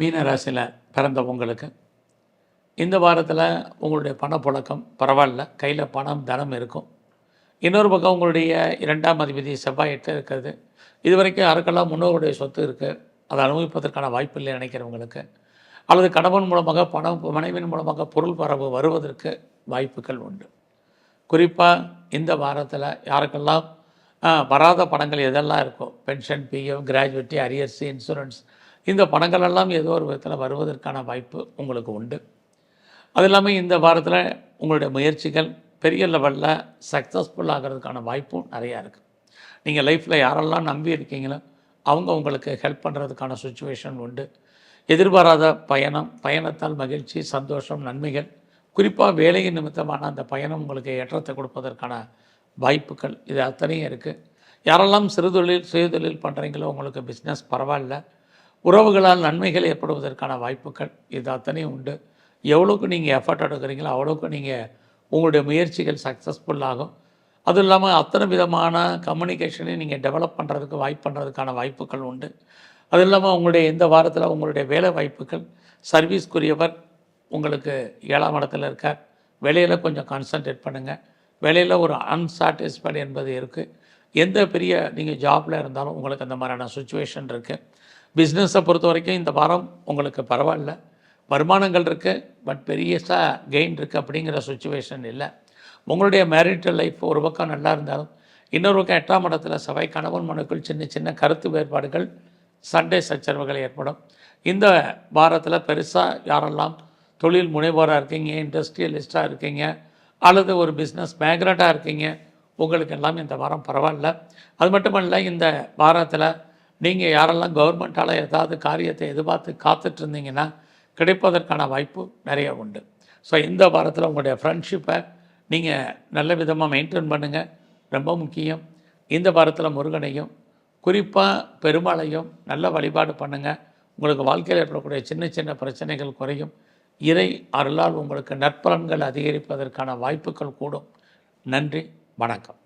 மீன ராசியில் இந்த வாரத்தில் உங்களுடைய பணப்புழக்கம் பரவாயில்ல. கையில் பணம் தனம் இருக்கும். இன்னொரு பக்கம் உங்களுடைய இரண்டாம் அதிபதி செவ்வாய் எட்டு இருக்கிறது. இது வரைக்கும் யாருக்கெல்லாம் முன்னோருடைய சொத்து இருக்குது அதை அனுபவிப்பதற்கான வாய்ப்பு இல்லை நினைக்கிறவங்களுக்கு அல்லது கணவன் மூலமாக பணம் மனைவியின் மூலமாக பொருள் பரவு வருவதற்கு வாய்ப்புகள் உண்டு. குறிப்பாக இந்த வாரத்தில் யாருக்கெல்லாம் வராத பணங்கள் எதெல்லாம் இருக்கோ pension PF gratuity arrears insurance இந்த பணங்களெல்லாம் ஏதோ ஒரு விதத்தில் வருவதற்கான வாய்ப்பு உங்களுக்கு உண்டு. அது இல்லாமல் இந்த வாரத்தில் உங்களுடைய முயற்சிகள் பெரிய லெவலில் சக்ஸஸ்ஃபுல் ஆகிறதுக்கான வாய்ப்பும் நிறையா இருக்குது நீங்கள் லைஃப்பில் யாரெல்லாம் நம்பி இருக்கீங்களோ அவங்க உங்களுக்கு ஹெல்ப் பண்ணுறதுக்கான சுச்சுவேஷன் உண்டு. எதிர்பாராத பயணம் பயணத்தால் மகிழ்ச்சி சந்தோஷம் நன்மைகள் குறிப்பாக வேலையின் நிமித்தமான அந்த பயணம் உங்களுக்கு ஏற்றத்தை கொடுப்பதற்கான வாய்ப்புகள் இது அத்தனையும் இருக்குது யாரெல்லாம் சிறுதொழில் சுயதொழில் பண்ணுறீங்களோ உங்களுக்கு பிஸ்னஸ் பரவாயில்ல உறவுகளால் நன்மைகள் ஏற்படுவதற்கான வாய்ப்புகள் இது அத்தனையும் உண்டு. எவ்வளோக்கு நீங்கள் எஃபர்ட் எடுக்கிறீங்களோ அவ்வளோக்கு நீங்கள் உங்களுடைய முயற்சிகள் சக்ஸஸ்ஃபுல் ஆகும். அதுவும் இல்லாமல் அத்தனை விதமான கம்யூனிகேஷனையும் நீங்கள் டெவலப் பண்ணுறதுக்கு வாய்ப்பு பண்ணுறதுக்கான வாய்ப்புகள் உண்டு. அது இல்லாமல் உங்களுடைய இந்த வாரத்தில் உங்களுடைய வேலை வாய்ப்புகள் சர்வீஸ்க்குரியவர் உங்களுக்கு ஏழாம் இடத்துல இருக்கார். வேலையில் கொஞ்சம் கான்சன்ட்ரேட் பண்ணுங்கள் வேலையில் ஒரு அன்சாட்டிஸ்ஃபைடு என்பது இருக்குது எந்த பெரிய நீங்கள் ஜாபில் இருந்தாலும் உங்களுக்கு அந்த மாதிரியான சுச்சுவேஷன் இருக்குது பிஸ்னஸை பொறுத்த வரைக்கும் இந்த வாரம் உங்களுக்கு பரவாயில்ல. வருமானங்கள் இருக்குது பட் பெரியஸாக கெயின் இருக்குது அப்படிங்கிற சுச்சுவேஷன் இல்லை. உங்களுடைய மேரிட்டல் லைஃப் ஒரு பக்கம் நல்லா இருந்தாலும் இன்னொரு பக்கம் எட்டாம் இடத்துல சபை கணவன் மனுக்குள் சின்ன சின்ன கருத்து வேறுபாடுகள் சண்டை சச்சரவுகள் ஏற்படும். இந்த வாரத்தில் பெருசாக யாரெல்லாம் தொழில் முனைவோராக இருக்கீங்க இண்டஸ்ட்ரியலிஸ்ட்டாக இருக்கீங்க அல்லது ஒரு பிஸ்னஸ் மேக்னட்டாக இருக்கீங்க உங்களுக்கெல்லாம் இந்த வாரம் பரவாயில்ல. அது மட்டுமல்ல இந்த வாரத்தில் நீங்கள் யாரெல்லாம் கவர்மெண்ட்டால் ஏதாவது காரியத்தை எதிர்பார்த்து காத்துட்ருந்தீங்கன்னா கிடைப்பதற்கான வாய்ப்பு நிறைய உண்டு. ஸோ இந்த வாரத்தில் உங்களுடைய ஃப்ரெண்ட்ஷிப்பை நீங்கள் நல்ல விதமாக மெயின்டைன் பண்ணுங்கள் ரொம்ப முக்கியம். இந்த வாரத்தில் முருகனையும் குறிப்பாக பெருமாளையும் நல்ல வழிபாடு பண்ணுங்கள் உங்களுக்கு வாழ்க்கையில் ஏற்படக்கூடிய சின்ன சின்ன பிரச்சனைகள் குறையும். இறை அருளால் உங்களுக்கு நற்பலன்கள் அதிகரிப்பதற்கான வாய்ப்புகள் கூடும். நன்றி வணக்கம்.